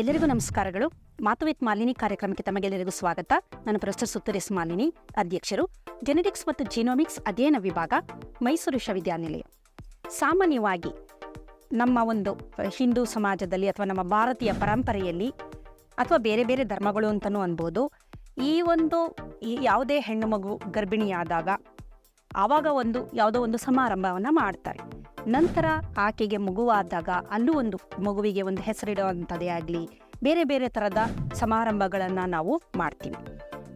ಎಲ್ಲರಿಗೂ ನಮಸ್ಕಾರಗಳು. ಮಾತು ವಿತ್ ಮಾಲಿನಿ ಕಾರ್ಯಕ್ರಮಕ್ಕೆ ತಮಗೆಲ್ಲರಿಗೂ ಸ್ವಾಗತ. ನಾನು ಪ್ರೊಫೆಸರ್ ಸುತ್ತರೇಸ್ ಮಾಲಿನಿ, ಅಧ್ಯಕ್ಷರು. ಜೆನೆಟಿಕ್ಸ್ ಮತ್ತು ಜಿನೋಮಿಕ್ಸ್ ಅಧ್ಯಯನ ವಿಭಾಗ, ಮೈಸೂರು ವಿಶ್ವವಿದ್ಯಾನಿಲಯ. ಸಾಮಾನ್ಯವಾಗಿ ನಮ್ಮ ಒಂದು ಹಿಂದೂ ಸಮಾಜದಲ್ಲಿ ಅಥವಾ ನಮ್ಮ ಭಾರತೀಯ ಪರಂಪರೆಯಲ್ಲಿ ಅಥವಾ ಬೇರೆ ಬೇರೆ ಧರ್ಮಗಳು ಅಂತಲೂ ಅನ್ಬೋದು, ಈ ಒಂದು ಯಾವುದೇ ಹೆಣ್ಣು ಮಗು ಗರ್ಭಿಣಿಯಾದಾಗ ಆವಾಗ ಒಂದು ಯಾವುದೋ ಒಂದು ಸಮಾರಂಭವನ್ನು ಮಾಡ್ತಾರೆ. ನಂತರ ಆಕೆಗೆ ಮಗುವಾದಾಗ ಅಲ್ಲೂ ಒಂದು ಮಗುವಿಗೆ ಒಂದು ಹೆಸರಿಡುವಂಥದ್ದೇ ಆಗಲಿ, ಬೇರೆ ಬೇರೆ ಥರದ ಸಮಾರಂಭಗಳನ್ನು ನಾವು ಮಾಡ್ತೀವಿ.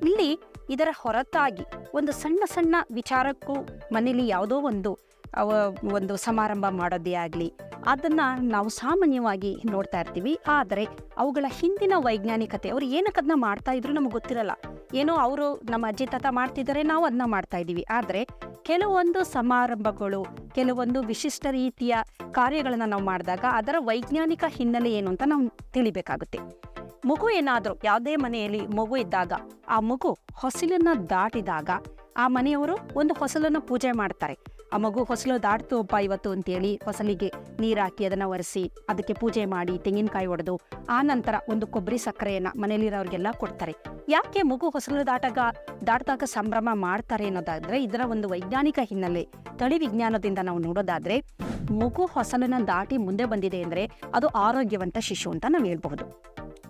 ಇಲ್ಲಿ ಇದರ ಹೊರತಾಗಿ ಒಂದು ಸಣ್ಣ ಸಣ್ಣ ವಿಚಾರಕ್ಕೂ ಮನೇಲಿ ಯಾವುದೋ ಒಂದು ಅವ ಒಂದು ಸಮಾರಂಭ ಮಾಡೋದೇ ಆಗಲಿ, ಅದನ್ನು ನಾವು ಸಾಮಾನ್ಯವಾಗಿ ನೋಡ್ತಾ ಇರ್ತೀವಿ. ಆದರೆ ಅವುಗಳ ಹಿಂದಿನ ವೈಜ್ಞಾನಿಕತೆ, ಅವ್ರು ಏನಕ್ಕೆ ಅದನ್ನ ಮಾಡ್ತಾ ಇದ್ರು ನಮಗೆ ಗೊತ್ತಿರಲ್ಲ. ಏನೋ ಅವರು ನಮ್ಮ ಅಜ್ಜಿ ತಾತ ಮಾಡ್ತಿದ್ದಾರೆ, ನಾವು ಅದನ್ನ ಮಾಡ್ತಾ ಇದ್ದೀವಿ. ಆದರೆ ಕೆಲವೊಂದು ಸಮಾರಂಭಗಳು, ಕೆಲವೊಂದು ವಿಶಿಷ್ಟ ರೀತಿಯ ಕಾರ್ಯಗಳನ್ನು ನಾವು ಮಾಡಿದಾಗ ಅದರ ವೈಜ್ಞಾನಿಕ ಹಿನ್ನೆಲೆ ಏನು ಅಂತ ನಾವು ತಿಳಿಬೇಕಾಗುತ್ತೆ. ಮಗು ಏನಾದರೂ, ಯಾವುದೇ ಮನೆಯಲ್ಲಿ ಮಗು ಇದ್ದಾಗ, ಆ ಮಗು ಹೊಸಲನ್ನು ದಾಟಿದಾಗ ಆ ಮನೆಯವರು ಒಂದು ಹೊಸಲನ್ನು ಪೂಜೆ ಮಾಡ್ತಾರೆ. ಆ ಮಗು ಹೊಸಲು ದಾಟ್ತು, ಅಪ್ಪ, ಇವತ್ತು ಅಂತೇಳಿ ಹೊಸಲಿಗೆ ನೀರಾಕಿ ಹಾಕಿ ಅದನ್ನು ಒರೆಸಿ, ಅದಕ್ಕೆ ಪೂಜೆ ಮಾಡಿ ತೆಂಗಿನಕಾಯಿ ಒಡೆದು, ಆ ನಂತರ ಒಂದು ಕೊಬ್ಬರಿ ಸಕ್ಕರೆಯನ್ನು ಮನೆಯಲ್ಲಿರೋರಿಗೆಲ್ಲ ಕೊಡ್ತಾರೆ. ಯಾಕೆ ಮಗು ಹೊಸಲು ದಾಟಾಗ, ದಾಟಿದಾಗ ಸಂಭ್ರಮ ಮಾಡ್ತಾರೆ ಅನ್ನೋದಾದ್ರೆ, ಇದರ ಒಂದು ವೈಜ್ಞಾನಿಕ ಹಿನ್ನೆಲೆ. ತಳಿ ವಿಜ್ಞಾನದಿಂದ ನಾವು ನೋಡೋದಾದ್ರೆ, ಮಗು ಹೊಸಲನ್ನ ದಾಟಿ ಮುಂದೆ ಬಂದಿದೆ ಅಂದರೆ ಅದು ಆರೋಗ್ಯವಂತ ಶಿಶು ಅಂತ ನಾವು ಹೇಳ್ಬಹುದು.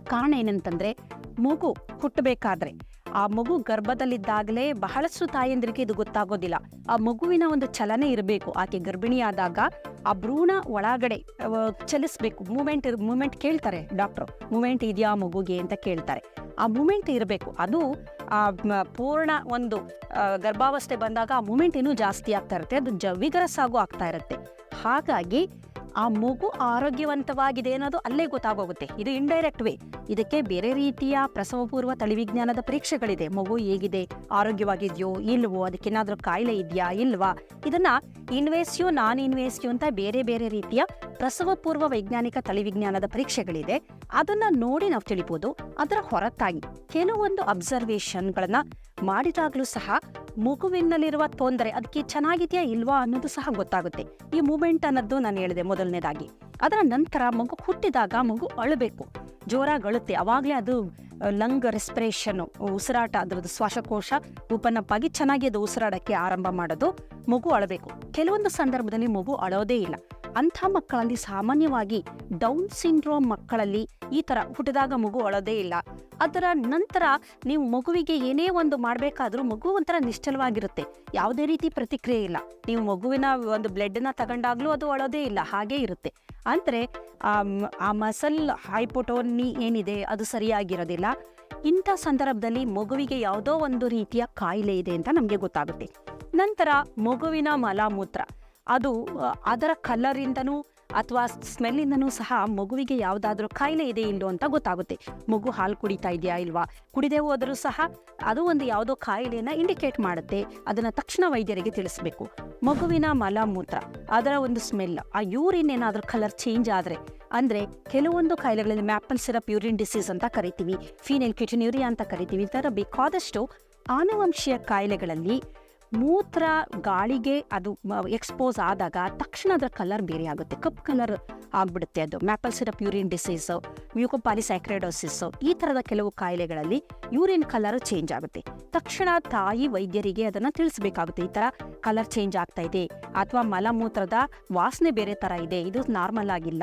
ಕಾರಣ ಏನಂತಂದ್ರೆ, ಮಗು ಹುಟ್ಟಬೇಕಾದ್ರೆ ಆ ಮಗು ಗರ್ಭದಲ್ಲಿದ್ದಾಗಲೇ ಬಹಳಷ್ಟು ತಾಯಂದ್ರಿಗೆ ಇದು ಗೊತ್ತಾಗೋದಿಲ್ಲ. ಆ ಮಗುವಿನ ಒಂದು ಚಲನೆ ಇರಬೇಕು. ಆಕೆ ಗರ್ಭಿಣಿಯಾದಾಗ ಆ ಭ್ರೂಣ ಒಳಗಡೆ ಚಲಿಸ್ಬೇಕು. ಮೂಮೆಂಟ್ ಮೂಮೆಂಟ್ ಕೇಳ್ತಾರೆ ಡಾಕ್ಟರ್. ಮೂಮೆಂಟ್ ಇದೆಯಾ ಮಗುಗೆ ಅಂತ ಕೇಳ್ತಾರೆ. ಆ ಮೂಮೆಂಟ್ ಇರಬೇಕು. ಅದು, ಆ ಪೂರ್ಣ ಒಂದು ಗರ್ಭಾವಸ್ಥೆ ಬಂದಾಗ ಆ ಮೂಮೆಂಟ್ ಇನ್ನೂ ಜಾಸ್ತಿ ಆಗ್ತಾ ಇರುತ್ತೆ. ಅದು ಜ ಆಗ್ತಾ ಇರುತ್ತೆ. ಹಾಗಾಗಿ ಆ ಮಗು ಆರೋಗ್ಯವಂತವಾಗಿದೆ ಅನ್ನೋದು ಅಲ್ಲೇ ಗೊತ್ತಾಗೋಗುತ್ತೆ. ಇದು ಇಂಡೈರೆಕ್ಟ್ ವೇ ಇದಕ್ಕೆ ಬೇರೆ ರೀತಿಯ ಪ್ರಸವಪೂರ್ವ ತಳಿವಿಜ್ಞಾನದ ಪರೀಕ್ಷೆಗಳಿದೆ. ಮಗು ಹೇಗಿದೆ? ಆರೋಗ್ಯವಾಗಿದೆಯೋ? ಇಲ್ವೋ? ಅದಕ್ಕೇನಾದರೂ ಕಾಯಿಲೆ ಇದೆಯಾ? ಇಲ್ವಾ? ಇದನ್ನ ಇನ್ವೇಸ್ಯು ನಾನ್ ಇನ್ವೇಸ್ಯು ಅಂತ ಬೇರೆ ಬೇರೆ ರೀತಿಯ ಪ್ರಸವಪೂರ್ವ ವೈಜ್ಞಾನಿಕ ತಳಿವಿಜ್ಞಾನದ ಪರೀಕ್ಷೆಗಳಿದೆ. ಅದನ್ನ ನೋಡಿ ನಾವು ತಿಳಿಬೋದು. ಅದರ ಹೊರತಾಗಿ ಕೆಲವೊಂದು ಅಬ್ಸರ್ವೇಷನ್ಗಳನ್ನ ಮಾಡಿದಾಗಲೂ ಸಹ ಮಗುವಿನಲ್ಲಿರುವ ತೊಂದರೆ ಅದಕ್ಕೆ ಚೆನ್ನಾಗಿದೆಯಾ ಇಲ್ವಾ ಅನ್ನೋದು ಸಹ ಗೊತ್ತಾಗುತ್ತೆ. ಈ ಮೂಮೆಂಟ್ ಅನ್ನೋದು ನಾನು ಹೇಳಿದೆ ಮೊದಲನೇದಾಗಿ. ಅದರ ನಂತರ ಮಗು ಹುಟ್ಟಿದಾಗ ಮಗು ಅಳಬೇಕು. ಜೋರಾಗಿ ಅಳುತ್ತೆ. ಅವಾಗಲೇ ಅದು ಲಂಗ್ ರೆಸ್ಪಿರೇಷನ್ ಉಸಿರಾಟ, ಅದರದ್ದು ಶ್ವಾಸಕೋಶ ಉಪನಪ್ಪಾಗಿ ಚೆನ್ನಾಗಿ ಅದು ಉಸಿರಾಡಕ್ಕೆ ಆರಂಭ ಮಾಡೋದು. ಮಗು ಅಳಬೇಕು. ಕೆಲವೊಂದು ಸಂದರ್ಭದಲ್ಲಿ ಮಗು ಅಳೋದೇ ಇಲ್ಲ. ಅಂಥ ಮಕ್ಕಳಲ್ಲಿ ಸಾಮಾನ್ಯವಾಗಿ ಡೌನ್ ಸಿಂಡ್ರೋಮ್ ಮಕ್ಕಳಲ್ಲಿ ಈ ತರ ಹುಟ್ಟಿದಾಗ ಮಗು ಅಳೋದೇ ಇಲ್ಲ. ಅದರ ನಂತರ ನೀವು ಮಗುವಿಗೆ ಏನೇ ಒಂದು ಮಾಡಬೇಕಾದ್ರೂ ಮಗು ಒಂಥರ ನಿಶ್ಚಲವಾಗಿರುತ್ತೆ. ಯಾವುದೇ ರೀತಿ ಪ್ರತಿಕ್ರಿಯೆ ಇಲ್ಲ. ನೀವು ಮಗುವಿನ ಒಂದು ಬ್ಲಡ್ನ ತಗೊಂಡಾಗ್ಲೂ ಅದು ಅಳೋದೇ ಇಲ್ಲ. ಹಾಗೇ ಇರುತ್ತೆ. ಅಂದರೆ ಆ ಮಸಲ್ ಹೈಪೋಟೋನಿ ಏನಿದೆ ಅದು ಸರಿಯಾಗಿರೋದಿಲ್ಲ. ಇಂಥ ಸಂದರ್ಭದಲ್ಲಿ ಮಗುವಿಗೆ ಯಾವುದೋ ಒಂದು ರೀತಿಯ ಕಾಯಿಲೆ ಇದೆ ಅಂತ ನಮಗೆ ಗೊತ್ತಾಗುತ್ತೆ. ನಂತರ ಮಗುವಿನ ಮಲಮೂತ್ರ. ಅದು ಅದರ ಕಲರಿಂದನೂ ಅಥವಾ ಸ್ಮೆಲ್ಲಿಂದನೂ ಸಹ ಮಗುವಿಗೆ ಯಾವುದಾದ್ರೂ ಕಾಯಿಲೆ ಇದೆ ಇಲ್ಲೋ ಅಂತ ಗೊತ್ತಾಗುತ್ತೆ. ಮಗು ಹಾಲು ಕುಡಿತಾ ಇದೆಯಾ ಇಲ್ವಾ? ಕುಡಿದೆ ಹೋದರೂ ಸಹ ಅದು ಒಂದು ಯಾವುದೋ ಕಾಯಿಲೆಯನ್ನು ಇಂಡಿಕೇಟ್ ಮಾಡುತ್ತೆ. ಅದನ್ನು ತಕ್ಷಣ ವೈದ್ಯರಿಗೆ ತಿಳಿಸ್ಬೇಕು. ಮಗುವಿನ ಮಲಮೂತ್ರ, ಅದರ ಒಂದು ಸ್ಮೆಲ್ ಆ ಯೂರಿನ್ ಏನಾದರೂ ಕಲರ್ ಚೇಂಜ್ ಆದರೆ, ಅಂದರೆ ಕೆಲವೊಂದು ಕಾಯಿಲೆಗಳಲ್ಲಿ ಮ್ಯಾಪಲ್ ಸಿರಪ್ ಯೂರಿನ್ ಡಿಸೀಸ್ ಅಂತ ಕರಿತೀವಿ. ಫೀನೆಲ್ ಕಿಟನ್ಯೂರಿಯಾ ಅಂತ ಕರಿತೀವಿ. ಈ ಥರ ಬೇಕಾದಷ್ಟು ಆನುವಂಶೀಯ ಕಾಯಿಲೆಗಳಲ್ಲಿ ಮೂತ್ರ ಗಾಳಿಗೆ ಅದು ಎಕ್ಸ್ಪೋಸ್ ಆದಾಗ ತಕ್ಷಣ ಅದರ ಕಲರ್ ಬೇರೆ ಆಗುತ್ತೆ. ಕಪ್ ಕಲರ್ ಆಗ್ಬಿಡುತ್ತೆ ಅದು. Maple syrup urine disease mucopolysaccharidosis ಈ ತರದ ಕೆಲವು ಕಾಯಿಲೆಗಳಲ್ಲಿ ಯೂರಿನ್ ಕಲರ್ ಚೇಂಜ್ ಆಗುತ್ತೆ. ತಕ್ಷಣ ತಾಯಿ ವೈದ್ಯರಿಗೆ ಅದನ್ನ ತಿಳಿಸಬೇಕಾಗುತ್ತೆ. ಈ ತರ ಕಲರ್ ಚೇಂಜ್ ಆಗ್ತಾ ಇದೆ ಅಥವಾ ಮಲಮೂತ್ರದ ವಾಸನೆ ಬೇರೆ ತರ ಇದೆ, ಇದು ನಾರ್ಮಲ್ ಆಗಿಲ್ಲ.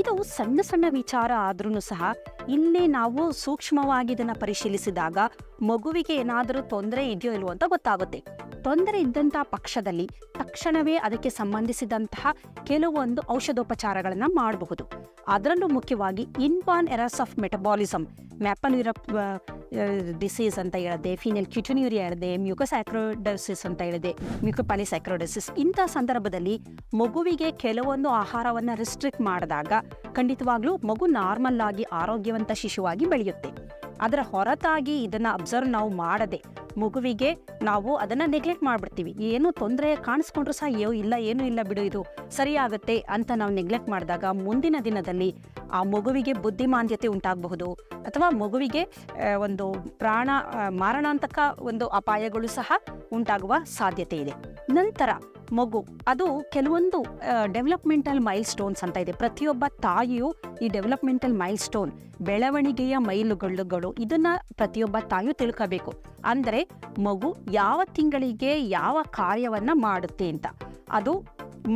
ಇದು ಸಣ್ಣ ಸಣ್ಣ ವಿಚಾರ ಆದ್ರೂ ಸಹ ಇಲ್ಲೇ ನಾವು ಸೂಕ್ಷ್ಮವಾಗಿ ಇದನ್ನ ಪರಿಶೀಲಿಸಿದಾಗ ಮಗುವಿಗೆ ಏನಾದರೂ ತೊಂದರೆ ಇದೆಯೋ ಇಲ್ವೋ ಅಂತ ಗೊತ್ತಾಗುತ್ತೆ. ತೊಂದರೆ ಇದ್ದಂತಹ ಪಕ್ಷದಲ್ಲಿ ತಕ್ಷಣವೇ ಅದಕ್ಕೆ ಸಂಬಂಧಿಸಿದಂತಹ ಕೆಲವೊಂದು ಔಷಧೋಪಚಾರಗಳನ್ನ ಮಾಡಬಹುದು. ಅದರಲ್ಲೂ ಮುಖ್ಯವಾಗಿ ಇನ್ಬಾರ್ನ್ ಎರಸ್ ಆಫ್ ಮೆಟಬಾಲಿಸಮ್ ಮ್ಯಾಪನ್ಯೂರ ಡಿಸೀಸ್ ಅಂತ ಹೇಳಿದೆ, ಫಿನಲ್ ಕ್ಯುಟನ್ಯೂರಿಯಾ ಹೇಳಿದೆ, ಮ್ಯೂಕೋಸ್ಯಾಕ್ರೋಡಸಿಸ್ ಅಂತ ಹೇಳಿದೆ, ಮ್ಯೂಕೋಪಾಲಿಸ್ಯಾಕ್ರೋಡೋಸಿಸ್. ಇಂಥ ಸಂದರ್ಭದಲ್ಲಿ ಮಗುವಿಗೆ ಕೆಲವೊಂದು ಆಹಾರವನ್ನು ರಿಸ್ಟ್ರಿಕ್ಟ್ ಮಾಡಿದಾಗ ಖಂಡಿತವಾಗ್ಲೂ ಮಗು ನಾರ್ಮಲ್ ಆಗಿ ಆರೋಗ್ಯವಂತ ಶಿಶುವಾಗಿ ಬೆಳೆಯುತ್ತೆ. ಅದರ ಹೊರತಾಗಿ ಇದನ್ನ ಅಬ್ಸರ್ವ್ ನಾವು ಮಾಡದೆ ಮಗುವಿಗೆ ನಾವು ಅದನ್ನ ನೆಗ್ಲೆಕ್ಟ್ ಮಾಡ್ಬಿಡ್ತೀವಿ. ಏನು ತೊಂದರೆ ಕಾಣಿಸ್ಕೊಂಡ್ರು ಸಹ ಏ ಇಲ್ಲ, ಏನೂ ಇಲ್ಲ ಬಿಡು, ಇದು ಸರಿಯಾಗುತ್ತೆ ಅಂತ ನಾವು ನೆಗ್ಲೆಕ್ಟ್ ಮಾಡಿದಾಗ ಮುಂದಿನ ದಿನದಲ್ಲಿ ಆ ಮಗುವಿಗೆ ಬುದ್ಧಿಮಾಂದ್ಯತೆ ಉಂಟಾಗಬಹುದು ಅಥವಾ ಮಗುವಿಗೆ ಒಂದು ಪ್ರಾಣ ಮಾರಣಾಂತಕ ಒಂದು ಅಪಾಯಗಳು ಸಹ ಉಂಟಾಗುವ ಸಾಧ್ಯತೆ ಇದೆ. ನಂತರ ಮಗು, ಅದು ಕೆಲವೊಂದು ಡೆವಲಪ್ಮೆಂಟಲ್ ಮೈಲ್ ಸ್ಟೋನ್ಸ್ ಅಂತ ಇದೆ. ಪ್ರತಿಯೊಬ್ಬ ತಾಯಿಯು ಈ ಡೆವಲಪ್ಮೆಂಟಲ್ ಮೈಲ್ ಸ್ಟೋನ್ ಬೆಳವಣಿಗೆಯ ಮೈಲುಗಲ್ಲುಗಳು, ಇದನ್ನ ಪ್ರತಿಯೊಬ್ಬ ತಾಯಿಯು ತಿಳ್ಕೋಬೇಕು. ಅಂದರೆ ಮಗು ಯಾವ ತಿಂಗಳಿಗೆ ಯಾವ ಕಾರ್ಯವನ್ನ ಮಾಡುತ್ತೆ ಅಂತ. ಅದು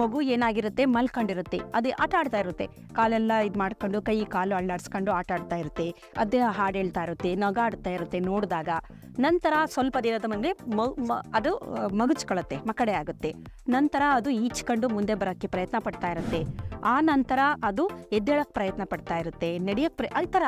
ಮಗು ಏನಾಗಿರುತ್ತೆ? ಮಲ್ಕೊಂಡಿರುತ್ತೆ. ಅದೇ ಆಟ ಆಡ್ತಾ ಇರುತ್ತೆ. ಕಾಲೆಲ್ಲ ಇದು ಮಾಡ್ಕೊಂಡು, ಕೈ, ಕಾಲು ಅಳ್ಳಾಡ್ಸ್ಕೊಂಡು ಆಟ ಆಡ್ತಾ ಇರುತ್ತೆ. ಅದೇ ಹಾಡು ಹೇಳ್ತಾ ಇರುತ್ತೆ ನಗಾಡ್ತಾ ಇರುತ್ತೆ ನೋಡಿದಾಗ. ನಂತರ ಸ್ವಲ್ಪ ದಿನದ ಮುಂದೆ ಅದು ಮಗುಚ್ಕೊಳ್ಳುತ್ತೆ ಮಕ್ಕಡೆ ಆಗುತ್ತೆ. ನಂತರ ಅದು ಈಚ್ಕೊಂಡು ಮುಂದೆ ಬರೋಕ್ಕೆ ಪ್ರಯತ್ನ ಪಡ್ತಾ ಇರುತ್ತೆ. ಆ ನಂತರ ಅದು ಎದ್ದೇಳಕ್ಕೆ ಪ್ರಯತ್ನ ಪಡ್ತಾ ಇರುತ್ತೆ ನಡೆಯಕ್ಕೆ ಪ್ರ ಈ ಥರ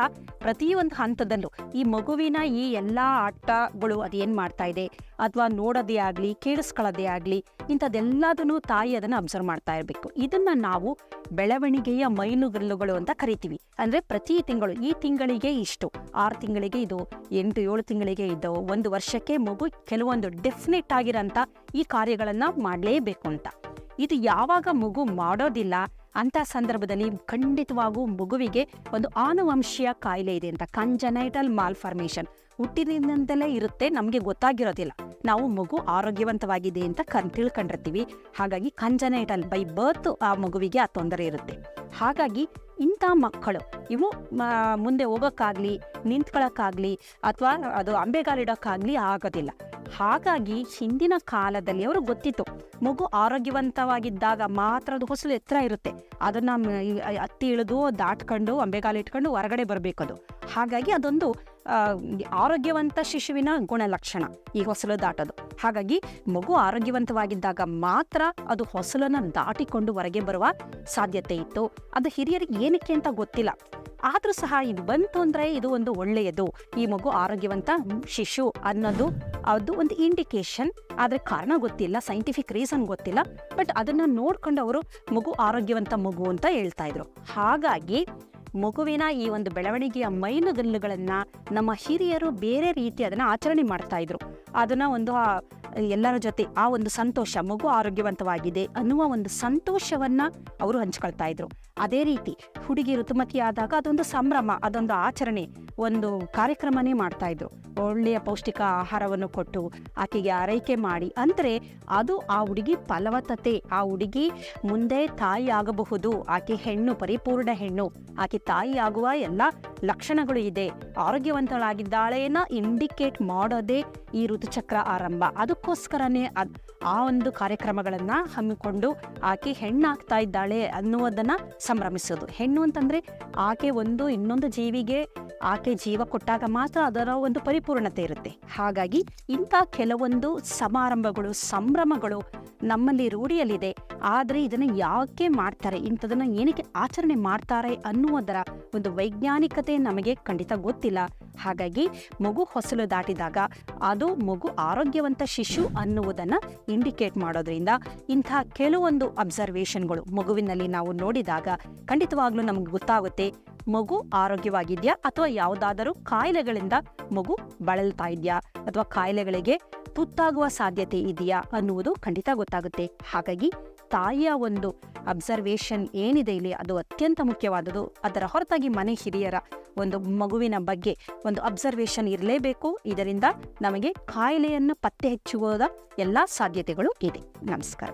ಪ್ರತಿಯೊಂದು ಹಂತದಲ್ಲೂ ಈ ಮಗುವಿನ ಈ ಎಲ್ಲ ಆಟಗಳು ಅದೇನು ಮಾಡ್ತಾ ಇದೆ, ಅಥವಾ ನೋಡೋದೇ ಆಗಲಿ, ಕೇಳಿಸ್ಕೊಳ್ಳೋದೇ ಆಗಲಿ, ಇಂಥದ್ದೆಲ್ಲದನ್ನು ತಾಯಿ ಅದನ್ನು ಅಬ್ಸರ್ವ್ ಮಾಡ್ತಾ ಇರಬೇಕು. ಇದನ್ನ ನಾವು ಬೆಳವಣಿಗೆಯ ಮೈಲುಗಲ್ಲುಗಳು ಅಂತ ಕರಿತೀವಿ. ಅಂದರೆ ಪ್ರತಿ ತಿಂಗಳು, ಈ ತಿಂಗಳಿಗೆ ಇಷ್ಟು, ಆರು ತಿಂಗಳಿಗೆ ಇದು, ಎಂಟು, ಏಳು ತಿಂಗಳಿಗೆ ಇದು, ಒಂದು ವರ್ಷಕ್ಕೆ ಮಗು ಕೆಲವೊಂದು ಡೆಫಿನೆಟ್ ಆಗಿರೋಂಥ ಈ ಕಾರ್ಯಗಳನ್ನು ಮಾಡಲೇಬೇಕು ಅಂತ. ಇದು ಯಾವಾಗ ಮಗು ಮಾಡೋದಿಲ್ಲ ಅಂತ ಸಂದರ್ಭದಲ್ಲಿ ಖಂಡಿತವಾಗೂ ಮಗುವಿಗೆ ಒಂದು ಆನುವಂಶೀಯ ಕಾಯಿಲೆ ಇದೆ ಅಂತ ಕಂಜನೈಟಲ್ ಮಾಲ್ಫಾರ್ಮೇಷನ್ ಹುಟ್ಟಿನಿಂದಲೇ ಇರುತ್ತೆ, ನಮಗೆ ಗೊತ್ತಾಗಿರೋದಿಲ್ಲ. ನಾವು ಮಗು ಆರೋಗ್ಯವಂತವಾಗಿದೆ ಅಂತ ಕನ್, ತಿಳ್ಕೊಂಡಿರ್ತೀವಿ. ಹಾಗಾಗಿ ಕಂಜನೈಟಲ್ ಬೈ ಬರ್ತ್ ಆ ಮಗುವಿಗೆ ಆ ತೊಂದರೆ ಇರುತ್ತೆ. ಹಾಗಾಗಿ ಇಂಥ ಮಕ್ಕಳು, ಇವು ಮುಂದೆ ಹೋಗೋಕ್ಕಾಗಲಿ ನಿಂತ್ಕೊಳ್ಳೋಕ್ಕಾಗಲಿ ಅಥವಾ ಅದು ಅಂಬೆಗಾಲಿಡೋಕ್ಕಾಗಲಿ ಆಗೋದಿಲ್ಲ. ಹಾಗಾಗಿ ಹಿಂದಿನ ಕಾಲದಲ್ಲಿ ಅವರು ಗೊತ್ತಿತ್ತು ಮಗು ಆರೋಗ್ಯವಂತವಾಗಿದ್ದಾಗ ಮಾತ್ರ ಅದು ಹೊಸಲು ಎತ್ತರ ಇರುತ್ತೆ. ಅದನ್ನು ಅತ್ತಿ ಇಳಿದು ದಾಟ್ಕೊಂಡು ಅಂಬೆಗಾಲಿಟ್ಕೊಂಡು ಹೊರಗಡೆ ಬರಬೇಕು ಅದು ಹಾಗಾಗಿ ಅದೊಂದು ಆರೋಗ್ಯವಂತ ಶಿಶುವಿನ ಗುಣಲಕ್ಷಣ ಈ ಹೊಸಲು ದಾಟೋದು. ಹಾಗಾಗಿ ಮಗು ಆರೋಗ್ಯವಂತವಾಗಿದ್ದಾಗ ಮಾತ್ರ ಅದು ಹೊಸಲನ್ನು ದಾಟಿಕೊಂಡು ಹೊರಗೆ ಬರುವ ಸಾಧ್ಯತೆ ಇತ್ತು. ಅದು ಹಿರಿಯರಿಗೆ ಏನಕ್ಕೆ ಅಂತ ಗೊತ್ತಿಲ್ಲ. ಆದರೂ ಸಹ ಇದು ಬಂತು ಅಂದರೆ ಇದು ಒಂದು ಒಳ್ಳೆಯದು. ಈ ಮಗು ಆರೋಗ್ಯವಂತ ಶಿಶು ಅನ್ನೋದು ಅದು ಒಂದು ಇಂಡಿಕೇಶನ್ ಆದರೆ ಕಾರಣ ಗೊತ್ತಿಲ್ಲ ಸೈಂಟಿಫಿಕ್ ರೀಸನ್ ಗೊತ್ತಿಲ್ಲ. ಬಟ್ ಅದನ್ನು ನೋಡ್ಕೊಂಡು ಅವರು ಮಗು ಆರೋಗ್ಯವಂತ ಮಗು ಅಂತ ಹೇಳ್ತಾ ಇದ್ರು. ಹಾಗಾಗಿ ಮಗುವಿನ ಈ ಒಂದು ಬೆಳವಣಿಗೆಯ ಮೈಲುಗಲ್ಲುಗಳನ್ನು ನಮ್ಮ ಹಿರಿಯರು ಬೇರೆ ರೀತಿ ಅದನ್ನು ಆಚರಣೆ ಮಾಡ್ತಾ ಇದ್ರು. ಅದನ್ನ ಒಂದು ಎಲ್ಲರ ಜೊತೆ ಆ ಒಂದು ಸಂತೋಷ, ಮಗು ಆರೋಗ್ಯವಂತವಾಗಿದೆ ಅನ್ನುವ ಒಂದು ಸಂತೋಷವನ್ನ ಅವರು ಹಂಚ್ಕೊಳ್ತಾ ಇದ್ರು. ಅದೇ ರೀತಿ ಹುಡುಗಿ ಋತುಮತಿ ಆದಾಗ ಅದೊಂದು ಸಂಭ್ರಮ, ಅದೊಂದು ಆಚರಣೆ, ಒಂದು ಕಾರ್ಯಕ್ರಮನೇ ಮಾಡ್ತಾ ಇದ್ರು. ಒಳ್ಳೆಯ ಪೌಷ್ಟಿಕ ಆಹಾರವನ್ನು ಕೊಟ್ಟು ಆಕೆಗೆ ಆರೈಕೆ ಮಾಡಿ, ಅಂದರೆ ಅದು ಆ ಹುಡುಗಿ ಫಲವತ್ತತೆ, ಆ ಹುಡುಗಿ ಮುಂದೆ ತಾಯಿ ಆಗಬಹುದು, ಆಕೆ ಹೆಣ್ಣು, ಪರಿಪೂರ್ಣ ಹೆಣ್ಣು. ಆಕೆ ತಾಯಿ ಆಗುವ ಎಲ್ಲ ಲಕ್ಷಣಗಳು ಇದೆ. ಆರೋಗ್ಯವಂತಳಾಗಿದ್ದಾಳೇನ ಇಂಡಿಕೇಟ್ ಮಾಡೋದೇ ಈ ಋತುಚಕ್ರ ಆರಂಭ. ಅದಕ್ಕೋಸ್ಕರನೇ ಅದ್ ಆ ಒಂದು ಕಾರ್ಯಕ್ರಮಗಳನ್ನ ಹಮ್ಮಿಕೊಂಡು ಆಕೆ ಹೆಣ್ಣಾಗ್ತಾ ಇದ್ದಾಳೆ ಅನ್ನುವುದನ್ನ ಸಂಭ್ರಮಿಸೋದು. ಹೆಣ್ಣು ಅಂತಂದ್ರೆ ಆಕೆ ಒಂದು ಇನ್ನೊಂದು ಜೀವಿಗೆ ಆಕೆ ಜೀವ ಕೊಟ್ಟಾಗ ಮಾತ್ರ ಅದರ ಒಂದು ಪರಿಪೂರ್ಣತೆ ಇರುತ್ತೆ. ಹಾಗಾಗಿ ಇಂಥ ಕೆಲವೊಂದು ಸಮಾರಂಭಗಳು, ಸಂಭ್ರಮಗಳು ನಮ್ಮಲ್ಲಿ ರೂಢಿಯಲ್ಲಿದೆ. ಆದರೆ ಇದನ್ನು ಯಾಕೆ ಮಾಡ್ತಾರೆ? ಇಂಥದನ್ನು ಏನಕ್ಕೆ ಆಚರಣೆ ಮಾಡ್ತಾರೆ ಅನ್ನುವುದರ ಒಂದು ವೈಜ್ಞಾನಿಕತೆ ನಮಗೆ ಖಂಡಿತ ಗೊತ್ತಿಲ್ಲ. ಹಾಗಾಗಿ ಮಗು ಹೊಸಲು ದಾಟಿದಾಗ ಅದು ಮಗು ಆರೋಗ್ಯವಂತ ಶಿಶು ಅನ್ನುವುದನ್ನು ಇಂಡಿಕೇಟ್ ಮಾಡೋದ್ರಿಂದ ಇಂಥ ಕೆಲವೊಂದು ಅಬ್ಸರ್ವೇಷನ್ಗಳು ಮಗುವಿನಲ್ಲಿ ನಾವು ನೋಡಿದಾಗ ಖಂಡಿತವಾಗ್ಲೂ ನಮಗೆ ಗೊತ್ತಾಗುತ್ತೆ. ಮಗು ಆರೋಗ್ಯವಾಗಿದೆಯಾ ಅಥವಾ ಯಾವುದಾದರೂ ಕಾಯಿಲೆಗಳಿಂದ ಮಗು ಬಳಲ್ತಾ ಇದೆಯಾ ಅಥವಾ ಕಾಯಿಲೆಗಳಿಗೆ ತುತ್ತಾಗುವ ಸಾಧ್ಯತೆ ಇದೆಯಾ ಅನ್ನುವುದು ಖಂಡಿತ ಗೊತ್ತಾಗುತ್ತೆ. ಹಾಗಾಗಿ ತಾಯಿಯ ಒಂದು ಅಬ್ಸರ್ವೇಷನ್ ಏನಿದೆ ಇಲ್ಲಿ ಅದು ಅತ್ಯಂತ ಮುಖ್ಯವಾದುದು ಅದರ ಹೊರತಾಗಿ ಮನೆ ಹಿರಿಯರ ಒಂದು ಮಗುವಿನ ಬಗ್ಗೆ ಒಂದು ಅಬ್ಸರ್ವೇಷನ್ ಇರಲೇಬೇಕು. ಇದರಿಂದ ನಮಗೆ ಕಾಯಿಲೆಯನ್ನು ಪತ್ತೆ ಹಚ್ಚುವುದ ಎಲ್ಲ ಸಾಧ್ಯತೆಗಳು ಇದೆ. ನಮಸ್ಕಾರ.